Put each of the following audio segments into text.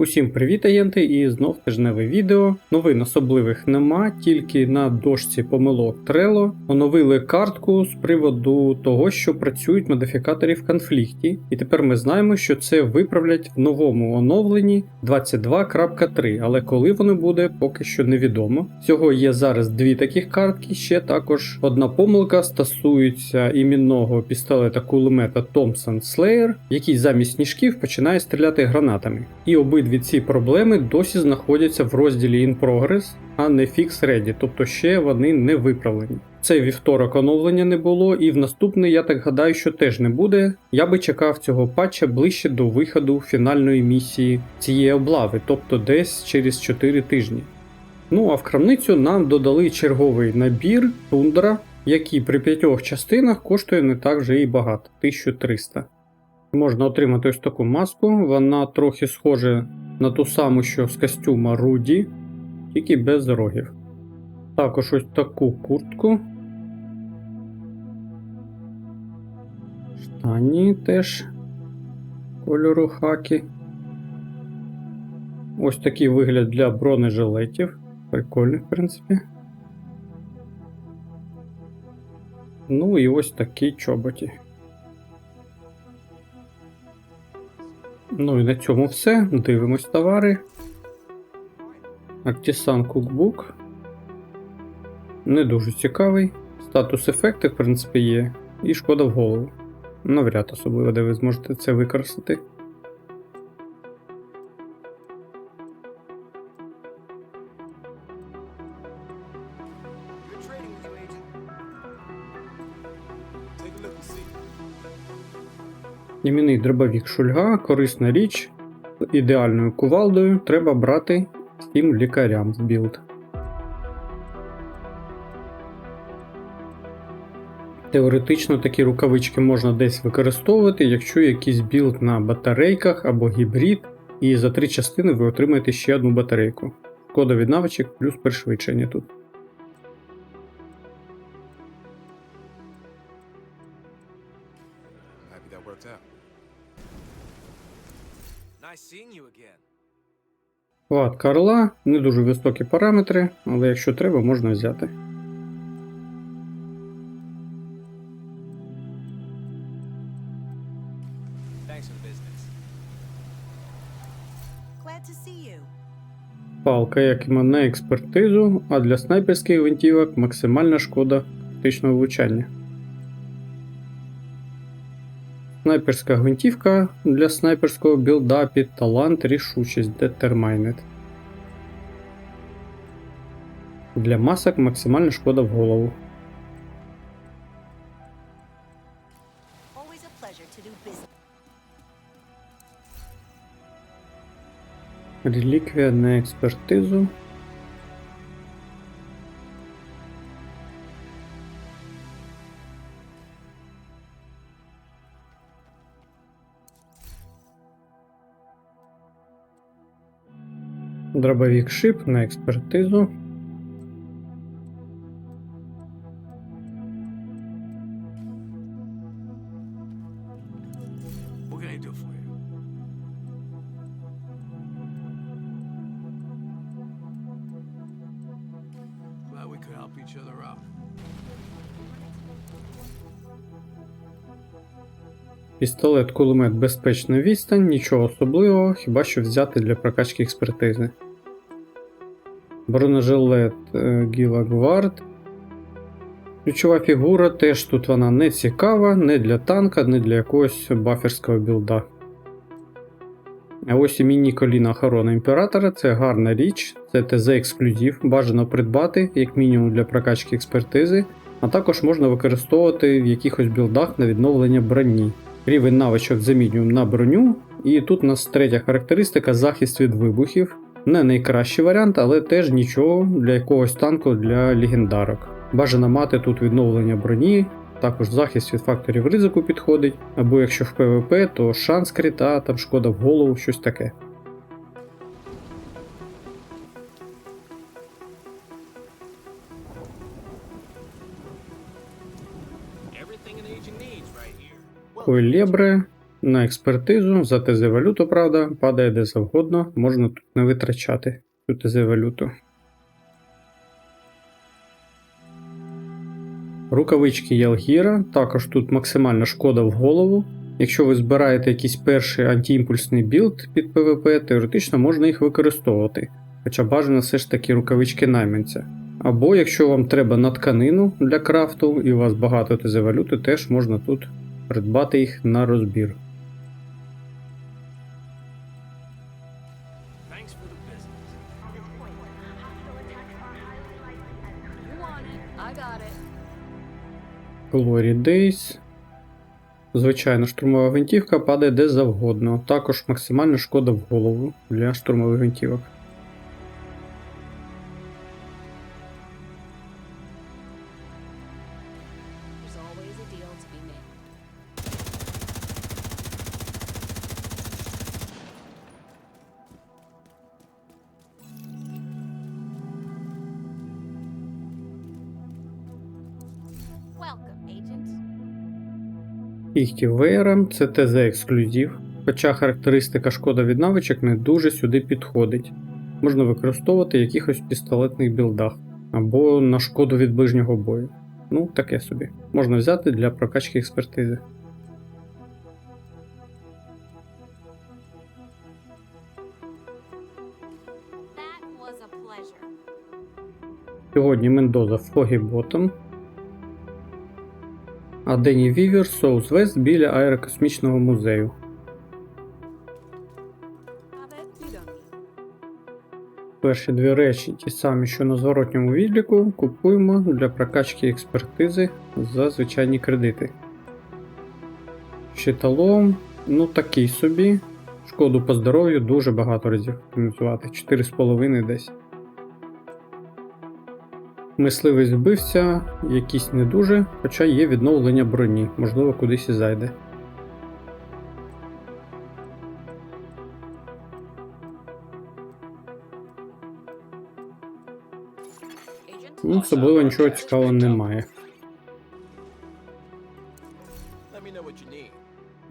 Усім привіт, агенти, і знов тижневе відео. Новин особливих нема, тільки на дошці помилок Trello оновили картку з приводу того, що працюють модифікатори в конфлікті, і тепер ми знаємо, що це виправлять в новому оновленні 22.3, але коли воно буде, поки що невідомо. Всього є зараз дві таких картки. Ще також одна помилка стосується іменного пістолета кулемета Thompson Slayer, який замість сніжків починає стріляти гранатами. І обидві ці проблеми досі знаходяться в розділі In Progress, а не Fix Ready, тобто ще вони не виправлені. Цей вівторок оновлення не було, і в наступний, я так гадаю, що теж не буде. Я би чекав цього патча ближче до виходу фінальної місії цієї облави, тобто десь через 4 тижні. Ну а в крамницю нам додали черговий набір Тундра, який при п'ятьох частинах коштує не так вже і багато 1300. Можна отримати ось таку маску, вона трохи схожа на ту саму, що з костюма Руді, тільки без рогів. Також ось таку куртку. Штані теж кольору хакі. Ось такий вигляд для бронежилетів. Прикольний, в принципі. Ну і ось такі чоботі. Ну і на цьому все. Дивимось товари. Artisan Cookbook. Не дуже цікавий. Статус ефекти, в принципі, є. І шкода в голову. Навряд особливо, де ви зможете це використати. Іменний дробовік шульга, корисна річ. З ідеальною кувалдою треба брати всім лікарям в білд. Теоретично такі рукавички можна десь використовувати, якщо якийсь білд на батарейках або гібрид, і за три частини ви отримаєте ще одну батарейку. Шкода від навичок плюс пришвидшення тут. That worked out. Nice seeing you again. Ватка орла, не дуже високі параметри, але якщо треба, можна взяти. Thanks for the business. Glad to see you. Палка, як і на експертизу, а для снайперських гвинтівок максимальна шкода критичного влучання. Снайперська гвинтівка для снайперського білда під талант рішучість Determined. Для масок максимальна шкода в голову. Реліквія на експертизу. Дробовік шип на експертизу. Glad we could help each other out. Пістолет кулемет безпечна відстань, нічого особливого, хіба що взяти для прокачки експертизи. Бронежилет е, Гіла Гвард. Ключова фігура теж тут вона не цікава, не для танка, не для якогось баферського білда. Ось і міні коліна охорони імператора це гарна річ, це ТЗ ексклюзив, бажано придбати, як мінімум для прокачки експертизи, а також можна використовувати в якихось білдах на відновлення броні. Рівень навичок замінюємо на броню, і тут у нас третя характеристика захист від вибухів. Не найкращий варіант, але теж нічого для якогось танку для легендарок. Бажано мати тут відновлення броні, також захист від факторів ризику підходить, або якщо в ПВП, то шанс крита, там шкода в голову, щось таке. Колебре, На експертизу за ТЗ валюту, правда, падає де завгодно, можна тут не витрачати цю ТЗ валюту. Рукавички Ялгіра, також тут максимальна шкода в голову. Якщо ви збираєте якийсь перший антиімпульсний білд під ПВП, теоретично можна їх використовувати, хоча бажано все ж таки рукавички найманця. Або якщо вам треба на тканину для крафту і у вас багато ТЗ валюти, теж можна тут придбати їх на розбір. Glory Days. Звичайно, штурмова гвинтівка падає де завгодно. Також максимальна шкода в голову для штурмових гвинтівок. Welcome, agent. Це ТЗ ексклюзив, хоча характеристика шкода від навичок не дуже сюди підходить. Можна використовувати в якихось пістолетних білдах або на шкоду від ближнього бою. Ну, таке собі. Можна взяти для прокачки експертизи. Сьогодні Мендоза Фогі Ботом, а Дені Вівер Соус Вест біля аерокосмічного музею. Перші дві речі, ті самі, що на зворотньому відліку, купуємо для прокачки експертизи за звичайні кредити. Щиталом, ну такий собі. Шкоду по здоров'ю дуже багато разів оптимізувати, 4,5 десь. Мисливець вбивця, якийсь не дуже, хоча є відновлення броні, можливо, кудись і зайде. Ну, особливо нічого цікавого немає.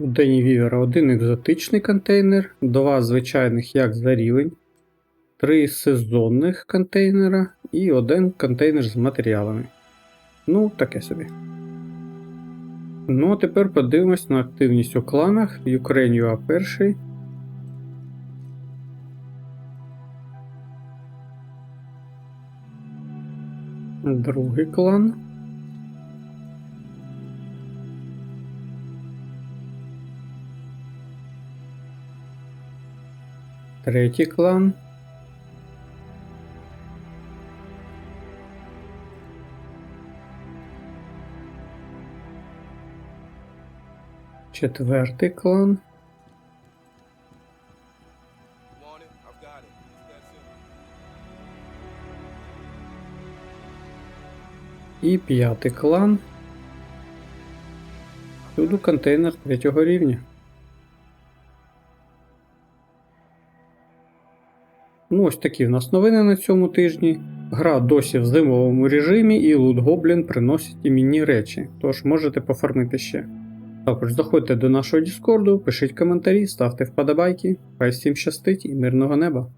У Дені Вівера один екзотичний контейнер, два звичайних як за рівень, три сезонних контейнера і один контейнер з матеріалами. Ну, таке собі. Ну, а тепер подивимось на активність у кланах. Ukraine перший. Другий клан. Третій клан. That simple. І п'ятий клан. Всюду контейнер третього рівня. Ну, ось такі в нас новини на цьому тижні. Гра досі в зимовому режимі і Лут Гоблін приносить іменні речі, тож можете пофармити ще. Також заходьте до нашого Діскорду, пишіть коментарі, ставте вподобайки. Хай всім щастить і мирного неба!